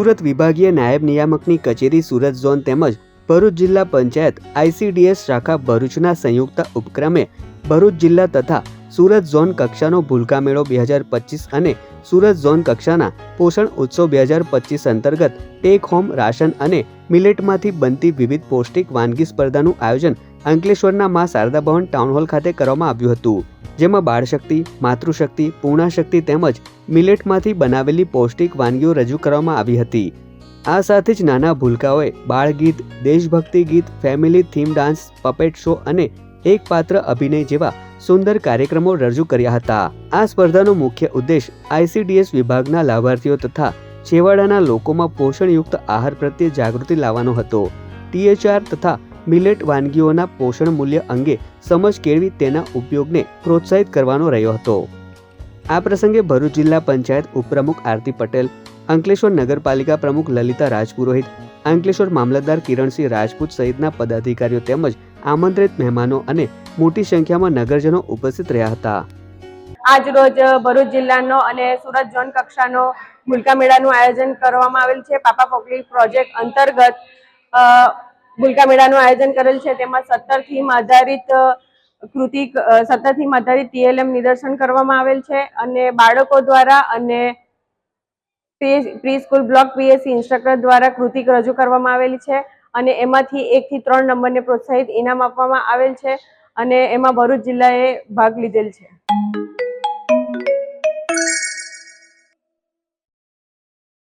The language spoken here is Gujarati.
સુરત વિભાગીય નાયબ નિયામકની કચેરી સુરત ઝોન તેમજ ભરૂચ જિલ્લા પંચાયત આઈસીડીએસ શાખા ભરૂચના સંયુક્ત ઉપક્રમે ભરૂચ જિલ્લા તથા સુરત ઝોન કક્ષાનો ભૂલકા મેળો બે હજાર પચીસ અને સુરત ઝોન કક્ષાના પોષણ ઉત્સવ બે હજાર પચીસ અંતર્ગત ટેક હોમ રાશન અને મિલેટમાંથી બનતી વિવિધ પૌષ્ટિક વાનગી સ્પર્ધાનું આયોજન અંકલેશ્વરના મા શારદા ભવન ટાઉન હોલ ખાતે કરવામાં આવ્યું હતું, જેમાં બાળશક્તિ, માતૃશક્તિ, પૂર્ણાશક્તિ તેમજ મિલેટમાંથી બનાવેલી પૌષ્ટિક વાનગીઓ રજૂ કરવામાં આવી હતી. આ સાથે જ નાના ભૂલકાઓએ બાળગીત, દેશભક્તિ ગીત family theme dance puppet show અને એક પાત્ર અભિનય જેવા સુંદર કાર્યક્રમો રજૂ કર્યા હતા. આ સ્પર્ધાનો મુખ્ય ઉદ્દેશ આઈસીડીએસ વિભાગના લાભાર્થીઓ તથા છેવાડાના લોકોમાં પોષણયુક્ત આહાર પ્રત્યે જાગૃતિ લાવવાનો હતો. ટીએચઆર તથા મિલેટ વાનગીઓના પોષણ મૂલ્ય અંગે સમજ કેળવી તેના ઉપયોગને પ્રોત્સાહિત કરવાનો રહ્યો હતો. આ પ્રસંગે ભરૂચ જિલ્લા પંચાયત ઉપપ્રમુખ આરતી પટેલ, અંકલેશ્વર નગરપાલિકા પ્રમુખ લલિતા રાજપુરોહિત, અંકલેશ્વર મામલતદાર કિરણસિંહ રાજપૂત સહિતના પદાધિકારીઓ તેમજ આમંત્રિત મહેમાનો અને મોટી સંખ્યામાં નગરજનો ઉપસ્થિત રહ્યા હતા. આજ રોજ ભરૂચ જિલ્લાનો અને સુરત ઝોન કક્ષાનો મુલકા મેળાનું આયોજન કરવામાં આવેલ છે. પાપા પોકલી પ્રોજેક્ટ અંતર્ગત અ, ભૂલકા મેળાનું આયોજન કરેલ છે. તેમાં સત્તર થીમ આધારિત કૃતિ સત્તર થીમ આધારિત ટીએલએમ નિદર્શન કરવામાં આવેલ છે અને બાળકો દ્વારા અને pre school block P S C instructor દ્વારા કૃતિક રજૂ કરવામાં આવેલી છે અને એમાંથી એકથી ત્રણ નંબરને પ્રોત્સાહિત ઇનામ આપવામાં આવેલ છે અને એમાં ભરૂચ જિલ્લાએ ભાગ લીધેલ છે.